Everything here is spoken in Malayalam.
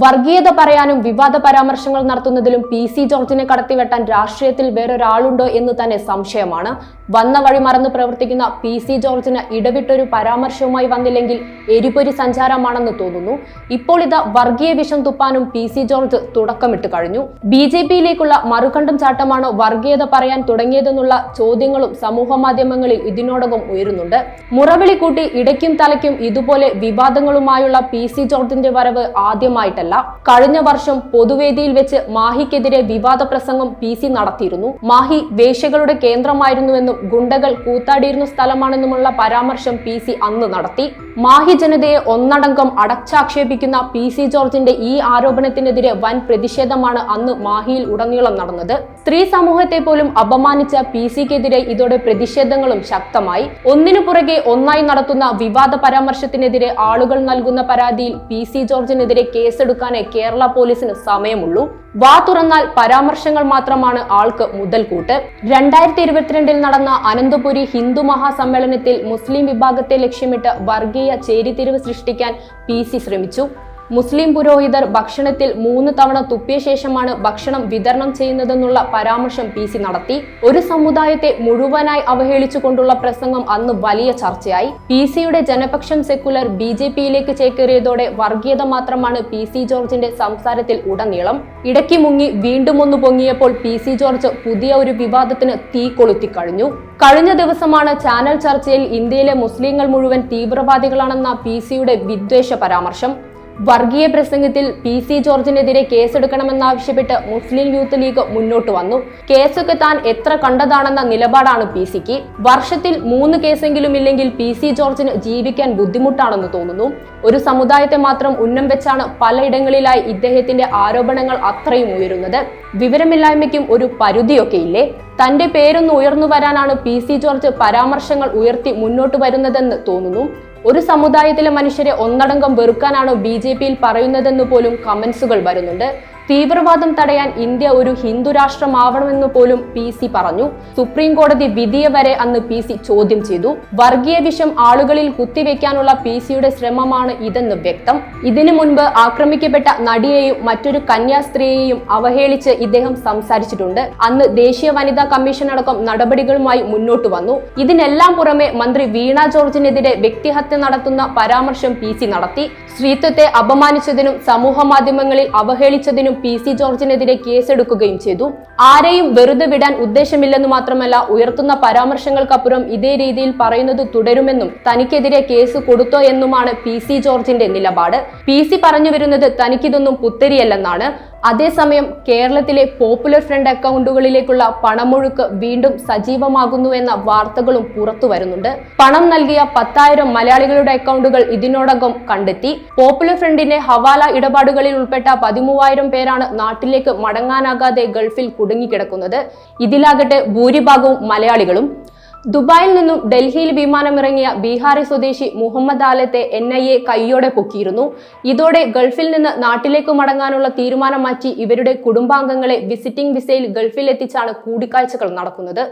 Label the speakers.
Speaker 1: വർഗീയത പറയാനും വിവാദ പരാമർശങ്ങൾ നടത്തുന്നതിലും പി സി ജോർജിനെ കടത്തിവെട്ടാൻ രാഷ്ട്രീയത്തിൽ വേറൊരാളുണ്ടോ എന്ന് തന്നെ സംശയമാണ്. വന്ന വഴി മറന്ന് പ്രവർത്തിക്കുന്ന പി സി ജോർജിന് ഇടവിട്ടൊരു പരാമർശവുമായി വന്നില്ലെങ്കിൽ എരിപൊരി സഞ്ചാരമാണെന്ന് തോന്നുന്നു. ഇപ്പോൾ ഇതാ വർഗീയ വിഷം തുപ്പാനും പി സി ജോർജ് തുടക്കമിട്ട് കഴിഞ്ഞു. ബി ജെ പിയിലേക്കുള്ള മറുകണ്ടം ചാട്ടമാണോ വർഗീയത പറയാൻ തുടങ്ങിയതെന്നുള്ള ചോദ്യങ്ങളും സമൂഹ മാധ്യമങ്ങളിൽ ഇതിനോടകം ഉയരുന്നുണ്ട്. മുറവിളി കൂട്ടി ഇടയ്ക്കും തലയ്ക്കും ഇതുപോലെ വിവാദങ്ങളുമായുള്ള പി സി ജോർജിന്റെ വരവ് ആദ്യമായിട്ടല്ല കഴിഞ്ഞ വർഷം പൊതുവേദിയിൽ വെച്ച് മാഹിക്കെതിരെ വിവാദ പ്രസംഗം പി സി നടത്തിയിരുന്നു. മാഹി വേശ്യകളുടെ കേന്ദ്രമായിരുന്നുവെന്നും ഗുണ്ടകൾ കൂത്താടിയിരുന്ന സ്ഥലമാണെന്നുമുള്ള പരാമർശം പി സി അന്ന് നടത്തി. മാഹി ജനതയെ ഒന്നടങ്കം അടച്ചാക്ഷേപിക്കുന്ന പി സി ജോർജിന്റെ ഈ ആരോപണത്തിനെതിരെ വൻ പ്രതിഷേധമാണ് അന്ന് മാഹിയിൽ ഉടനീളം നടന്നത്. സ്ത്രീ സമൂഹത്തെ പോലും അപമാനിച്ച പി സിക്കെതിരെ ഇതോടെ പ്രതിഷേധങ്ങളും ശക്തമായി. ഒന്നിനു പുറകെ ഒന്നായി നടത്തുന്ന വിവാദ പരാമർശത്തിനെതിരെ ആളുകൾ നൽകുന്ന പരാതിയിൽ പി സി ജോർജിനെതിരെ കേസെടുക്കാനേ കേരള പോലീസിന് സമയമുള്ളൂ. വാ തുറന്നാൽ പരാമർശങ്ങൾ മാത്രമാണ് ആൾക്ക് മുതൽക്കൂട്ട്. രണ്ടായിരത്തി ഇരുപത്തിരണ്ടിൽ നടന്ന അനന്തപുരി ഹിന്ദു മഹാസമ്മേളനത്തിൽ മുസ്ലിം വിഭാഗത്തെ ലക്ഷ്യമിട്ട് വർഗീയ ചേരിതിരിവ് സൃഷ്ടിക്കാൻ പി ശ്രമിച്ചു. മുസ്ലിം പുരോഹിതർ ഭക്ഷണത്തിൽ മൂന്ന് തവണ തുപ്പിയ ശേഷമാണ് ഭക്ഷണം വിതരണം ചെയ്യുന്നതെന്നുള്ള പരാമർശം പി സി നടത്തി. ഒരു സമുദായത്തെ മുഴുവനായി അവഹേളിച്ചുകൊണ്ടുള്ള പ്രസംഗം അന്ന് വലിയ ചർച്ചയായി. പി സിയുടെ ജനപക്ഷം സെക്കുലർ ബി ജെ പിയിലേക്ക് ചേക്കേറിയതോടെ വർഗീയത മാത്രമാണ് പി സി ജോർജിന്റെ സംസാരത്തിൽ ഉടനീളം. ഇടയ്ക്ക് മുങ്ങി വീണ്ടും ഒന്ന് പൊങ്ങിയപ്പോൾ പി സി ജോർജ് പുതിയ ഒരു വിവാദത്തിന് തീ കൊളുത്തി കഴിഞ്ഞു. കഴിഞ്ഞ ദിവസമാണ് ചാനൽ ചർച്ചയിൽ ഇന്ത്യയിലെ മുസ്ലിങ്ങൾ മുഴുവൻ തീവ്രവാദികളാണെന്ന പി സിയുടെ വിദ്വേഷ പരാമർശം. വർഗീയ പ്രസംഗത്തിൽ പി സി ജോർജിനെതിരെ കേസെടുക്കണമെന്നാവശ്യപ്പെട്ട് മുസ്ലിം യൂത്ത് ലീഗ് മുന്നോട്ട് വന്നു. കേസൊക്കെ താൻ എത്ര കണ്ടതാണെന്ന നിലപാടാണ് പി സിക്ക്. വർഷത്തിൽ മൂന്ന് കേസെങ്കിലും ഇല്ലെങ്കിൽ പി സി ജോർജിന് ജീവിക്കാൻ ബുദ്ധിമുട്ടാണെന്ന് തോന്നുന്നു. ഒരു സമുദായത്തെ മാത്രം ഉന്നം വെച്ചാണ് പലയിടങ്ങളിലായി ഇദ്ദേഹത്തിന്റെ ആരോപണങ്ങൾ അത്രയും ഉയരുന്നത്. വിവരമില്ലായ്മയ്ക്കും ഒരു പരിധിയൊക്കെ ഇല്ലേ തന്റെ പേരൊന്ന് ഉയർന്നു വരാനാണ് പി സി ജോർജ് പരാമർശങ്ങൾ ഉയർത്തി മുന്നോട്ട് വരുന്നതെന്ന് തോന്നുന്നു. ഒരു സമുദായത്തിലെ മനുഷ്യരെ ഒന്നടങ്കം വെറുക്കാനാണോ ബി ജെ പിയിൽ പറയുന്നതെന്ന് പോലും കമന്റ്സുകൾ വരുന്നുണ്ട്. തീവ്രവാദം തടയാൻ ഇന്ത്യ ഒരു ഹിന്ദു രാഷ്ട്രമാവണമെന്ന് പോലും പി സി പറഞ്ഞു. സുപ്രീം കോടതി വിധിയെ വരെ അന്ന് പി സി ചോദ്യം ചെയ്തു. വർഗീയ വിഷം ആളുകളിൽ കുത്തിവെക്കാനുള്ള പി സിയുടെ ശ്രമമാണ് ഇതെന്ന് വ്യക്തം. ഇതിനു മുൻപ് ആക്രമിക്കപ്പെട്ട നടിയെയും മറ്റൊരു കന്യാസ്ത്രീയെയും അവഹേളിച്ച് ഇദ്ദേഹം സംസാരിച്ചിട്ടുണ്ട്. അന്ന് ദേശീയ വനിതാ കമ്മീഷൻ അടക്കം നടപടികളുമായി മുന്നോട്ട് വന്നു. ഇതിനെല്ലാം പുറമെ മന്ത്രി വീണ ജോർജിനെതിരെ വ്യക്തിഹത്യ നടത്തുന്ന പരാമർശം പി സി നടത്തി. സ്ത്രീത്വത്തെ അപമാനിച്ചതിനും സമൂഹ മാധ്യമങ്ങളിൽ അവഹേളിച്ചതിനും പി സി ജോർജിനെതിരെ കേസെടുക്കുകയും ചെയ്തു. ആരെയും വെറുതെ വിടാൻ ഉദ്ദേശമില്ലെന്ന് മാത്രമല്ല ഉയർത്തുന്ന പരാമർശങ്ങൾക്കപ്പുറം ഇതേ രീതിയിൽ പറയുന്നത് തുടരുമെന്നും തനിക്കെതിരെ കേസ് കൊടുത്തോ എന്നുമാണ് പി സി ജോർജിന്റെ നിലപാട്. പി സി പറഞ്ഞു വരുന്നത് തനിക്കിതൊന്നും പുത്തരിയല്ലെന്നാണ്. അതേസമയം കേരളത്തിലെ പോപ്പുലർ ഫ്രണ്ട് അക്കൗണ്ടുകളിലേക്കുള്ള പണമൊഴുക്ക് വീണ്ടും സജീവമാകുന്നുവെന്ന വാർത്തകളും പുറത്തു വരുന്നുണ്ട്. പണം നൽകിയ പത്തായിരം മലയാളികളുടെ അക്കൗണ്ടുകൾ ഇതിനോടകം കണ്ടെത്തി. പോപ്പുലർ ഫ്രണ്ടിന്റെ ഹവാല ഇടപാടുകളിൽ ഉൾപ്പെട്ട പതിമൂവായിരം പേരാണ് നാട്ടിലേക്ക് മടങ്ങാനാകാതെ ഗൾഫിൽ കുടുങ്ങിക്കിടക്കുന്നത് ഇതിലാകട്ടെ ഭൂരിഭാഗവും മലയാളികളും. ദുബായിൽ നിന്നും ഡൽഹിയിൽ വിമാനമിറങ്ങിയ ബീഹാറി സ്വദേശി മുഹമ്മദ് ആലത്തെ എൻ ഐ എ കൈയോടെ പൊക്കിയിരുന്നു. ഇതോടെ ഗൾഫിൽ നിന്ന് നാട്ടിലേക്ക് മടങ്ങാനുള്ള തീരുമാനം മാറ്റി ഇവരുടെ കുടുംബാംഗങ്ങളെ വിസിറ്റിംഗ് വിസയിൽ ഗൾഫിൽ എത്തിച്ചാണ് കൂടിക്കാഴ്ചകൾ നടക്കുന്നത്.